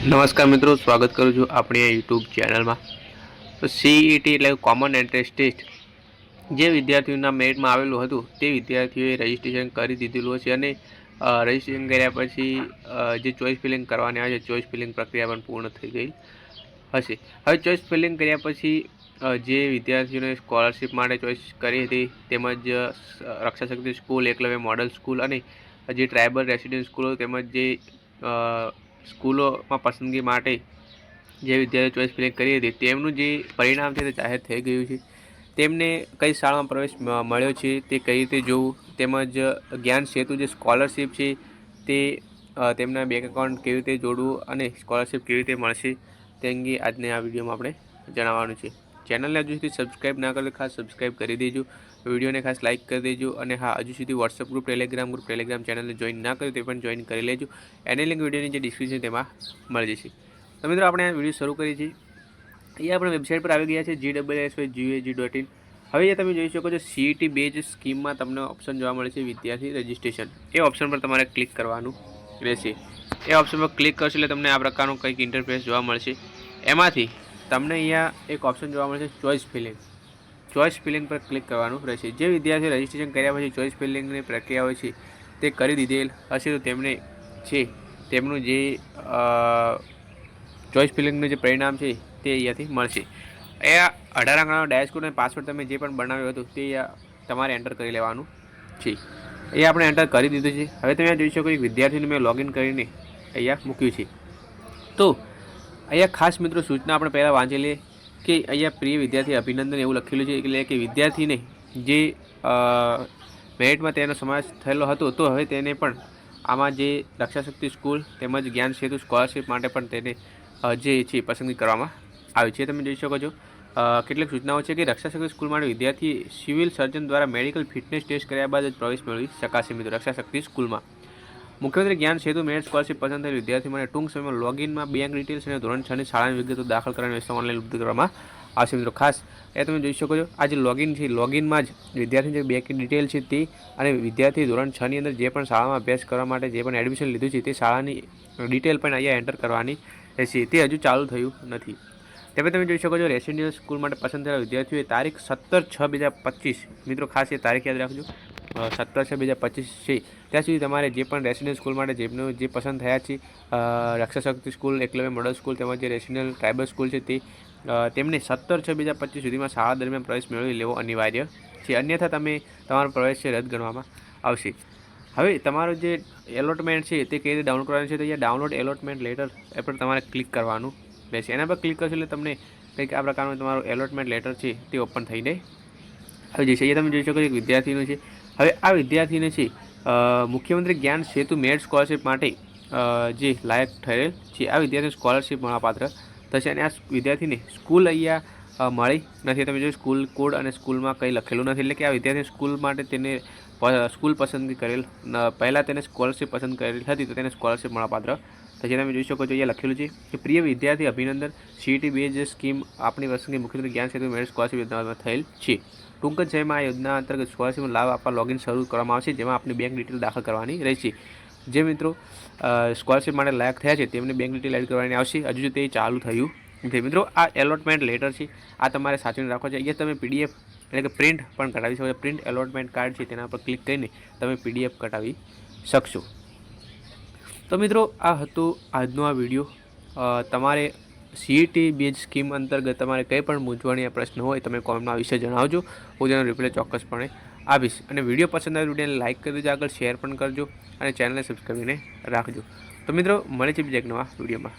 નમસ્કાર મિત્રો, સ્વાગત કરું છું આપણી યુટ્યુબ ચેનલમાં તો સીઈટી એટલે કોમન એન્ટ્રન્સ ટેસ્ટ જે વિદ્યાર્થીઓના મેરિટમાં આવેલું હતું, તે વિદ્યાર્થીઓએ રજિસ્ટ્રેશન કરી દીધેલું છે અને રજિસ્ટ્રેશન કર્યા પછી જે ચોઇસ ફિલિંગ કરવાની આવે છે ચોઈસ ફિલિંગ પ્રક્રિયા પણ પૂર્ણ થઈ ગઈ હશે. હવે ચોઈસ ફિલિંગ કર્યા પછી જે વિદ્યાર્થીઓને સ્કોલરશિપ માટે ચોઇસ કરી હતી, તેમજ Rakshashakti school, Eklavya model school અને જે ટ્રાઇબલ રેસિડેન્ટ સ્કૂલો તેમજ જે સ્કૂલોમાં પસંદગી માટે જે વિદ્યાર્થીઓ ચોઇસ ફિલિંગ કરી હતી, તેમનું જે પરિણામ છે તે જાહેર થઈ ગયું છે. તેમને કઈ શાળામાં પ્રવેશ મળ્યો છે, તે કઈ રીતે જોવું, તેમજ જ્ઞાન સેતુ જે સ્કોલરશિપ છે, તે તેમના બેંક એકાઉન્ટ કેવી રીતે જોડવું અને સ્કોલરશિપ કેવી રીતે મળશે, તે અંગે આજને આ વિડીયોમાં આપણે જણાવવાનું છે. ચેનલને હજુ સુધી સબસ્ક્રાઈબ ના કરો ખાસ સબસ્ક્રાઈબ કરી દેજો. વિડીયોને ખાસ લાઇક કરી દેજો અને હા, હજુ સુધી WhatsApp group Telegram group Telegram ચેનલને જોઈન ના કર્યું તે પણ જોઈન કરી લેજો. એની લિંક વિડીયોની જે ડિસ્ક્રિપ્શન તેમાં મળી જશે. તો મિત્રો, આપણે આ વીડિયો શરૂ કરીએ છીએ. એ આપણે વેબસાઇટ પર આવી ગયા છે G double S Y G U A G dot in હવે જે તમે જોઈ શકો છો સીઈટી બેઝ સ્કીમમાં તમને ઓપ્શન જોવા મળે છે, વિદ્યાર્થી રજિસ્ટ્રેશન એ ઓપ્શન પર તમારે ક્લિક કરવાનું રહેશે. એ ઓપ્શન પર ક્લિક કરશો એટલે તમને આ પ્રકારનું કંઈક ઇન્ટરફેસ જોવા મળશે. એમાંથી તમને અહીંયા એક ઓપ્શન જોવા મળશે ચોઇસ ફિલિંગ ચોઇસ ફિલિંગ પર ક્લિક કરવાનું રહેશે. જે વિદ્યાર્થીઓ રજિસ્ટ્રેશન કર્યા પછી ચોઇસ ફિલિંગની પ્રક્રિયા હોય છે, તે કરી દીધેલ હશે તો તેમને છે તેમનું જે ચોઇસ ફિલિંગનું જે પરિણામ છે, તે અહીંયાથી મળશે. એ અઢાર આંકડાનો ડાયસ્કૂલ અને પાસવર્ડ તમે જે પણ બનાવ્યું હતું, તે તમારે એન્ટર કરી લેવાનું છે. એ આપણે એન્ટર કરી દીધું છે. હવે તમે જોઈ શકો કે વિદ્યાર્થીને મેં લોગિન કરીને અહીંયા મૂક્યું છે. તો અહીંયા ખાસ મિત્રો સૂચના આપણે પહેલાં વાંચી લઈએ કે અહીંયા પ્રિય વિદ્યાર્થી અભિનંદન એવું લખેલું છે, એટલે કે વિદ્યાર્થીને જે મેરિટમાં તેનો સમાવેશ થયેલો હતો, તો હવે તેને પણ આમાં જે રક્ષાશક્તિ સ્કૂલ તેમજ જ્ઞાન સેતુ સ્કોલરશિપ માટે પણ તેને જે છે પસંદગી કરવામાં આવી છે. તમે જોઈ શકો છો કેટલીક સૂચનાઓ છે કે રક્ષાશક્તિ સ્કૂલ માટે વિદ્યાર્થી સિવિલ સર્જન દ્વારા મેડિકલ ફિટનેસ ટેસ્ટ કર્યા બાદ જ પ્રવેશ મેળવી શકાશે મિત્રો રક્ષાશક્તિ સ્કૂલમાં. મુખ્યમંત્રી જ્ઞાન સેતુ મેરિટ સ્કોલરશીપ પસંદ થયેલ વિદ્યાર્થી માટે ટૂંક સમયમાં લોગિનમાં બેંક ડિટેલ્સ અને ધોરણ છની શાળાની વિગતો દાખલ કરવાની વ્યવસ્થા ઓનલાઈન ઉપલબ્ધ કરવામાં આવશે મિત્રો. ખાસ એ તમે જોઈ શકો છો, આ જે લોગિન છે લોગિનમાં જ વિદ્યાર્થીની જે બેંક ડિટેલ છે તે અને વિદ્યાર્થી ધોરણ છની અંદર જે પણ શાળામાં અભ્યાસ કરવા માટે જે પણ એડમિશન લીધું છે તે શાળાની ડિટેલ પણ અહીંયા એન્ટર કરવાની રહેશે. તે હજુ ચાલુ થયું નથી. તેમાં તમે જોઈ શકો છો, રેસિડેન્શિયલ સ્કૂલ માટે પસંદ થયેલા વિદ્યાર્થીઓએ તારીખ સત્તર છ બે હજાર પચીસ. મિત્રો, ખાસ એ તારીખ યાદ રાખજો. સત્તર છે બે હજાર પચીસ છે. ત્યાં સુધી તમારે જે પણ રેસિડેન્ટ સ્કૂલ માટે જેમનું જે પસંદ થયા છે Rakshashakti school Eklavya model school તેમજ જે રેસિડેન્શિયલ ટ્રાઇબલ સ્કૂલ છે તે તેમને સત્તર છ બે હજાર પચીસ સુધીમાં શાળા દરમિયાન પ્રવેશ મેળવી લેવો અનિવાર્ય છે. અન્યથા તમે તમારો પ્રવેશ છે, રદ ગણવામાં આવશે. હવે તમારો જે એલોટમેન્ટ છે તે કઈ રીતે ડાઉનલોડ કરવાનું છે? તો અહીંયા ડાઉનલોડ એલોટમેન્ટ લેટર એ પર તમારે ક્લિક કરવાનું રહેશે. એના પર ક્લિક કરશો એટલે તમને કંઈક આ પ્રકારનું તમારું એલોટમેન્ટ લેટર છે તે ઓપન થઈને આવી જશે અહીંયા તમે જોઈ શકો છો વિદ્યાર્થીનું છે. હવે આ વિદ્યાર્થીને છે મુખ્યમંત્રી જ્ઞાન સેતુ મેરિટ સ્કોલરશિપ માટે જે લાયક ઠરેલ છે, આ વિદ્યાર્થીને સ્કોલરશિપ મળવાપાત્ર થશે અને આ વિદ્યાર્થીને સ્કૂલ અહીંયા મળી નથી. તમે જો સ્કૂલ કોડ અને સ્કૂલમાં કંઈ લખેલું નથી. એટલે કે આ વિદ્યાર્થી સ્કૂલ માટે તેને સ્કૂલ પસંદગી કરેલ પહેલાં તેને સ્કોલરશિપ પસંદ કરેલ હતી, તો તેને સ્કોલરશિપ મળવાપાત્ર થશે તમે જોઈ શકો છો, અહીંયા લખેલું છે કે, પ્રિય વિદ્યાર્થી અભિનંદન સીઈટી બે જે સ્કીમ આપણી પસંદગી મુખ્યમંત્રી જ્ઞાન ક્ષેત્રે મેરિટ સ્કોલરશિપ યોજનામાં થયેલ છે. ટૂંક જ સમયમાં આ યોજના અંતર્ગત સ્કોલરશિપનો લાભ આપવા લોગિન શરૂ કરવામાં આવશે, જેમાં આપણી બેંક ડિટેલ દાખલ કરવાની રહેશે. જે મિત્રો સ્કોલરશિપ માટે લાયક થયા છે, તેમને બેંક ડિટેલ એડ કરવાની આવશે. હજુ તે ચાલુ થયું નથી. મિત્રો, આ એલોટમેન્ટ લેટર છે, આ તમારે સાચવીને રાખવા છે. અહીંયા તમે પીડીએફ એટલે કે પ્રિન્ટ પણ કઢાવી શકો પ્રિન્ટ એલોટમેન્ટ કાર્ડ છે, તેના પર ક્લિક કરીને તમે પીડીએફ કઢાવી શકશો. તો મિત્રો, આ હતો આજનો આ વીડિયો. તમારે સીઈટી બેઝ સ્કીમ અંતર્ગત તમારે કંઈ પણ મૂંઝવણ યા પ્રશ્ન હોય, તમે કોમેન્ટમાં વિશે જણાવજો. હું તેનો રિપ્લાય ચોક્કસપણે આપીશ. અને વીડિયો પસંદ આવે વિડીયોને લાઇક કરી દેજો, આગળ શેર પણ કરજો અને ચેનલને સબસ્ક્રાઈબ કરીને રાખજો. તો મિત્રો મળે છે બીજા એક નવા વિડીયોમાં.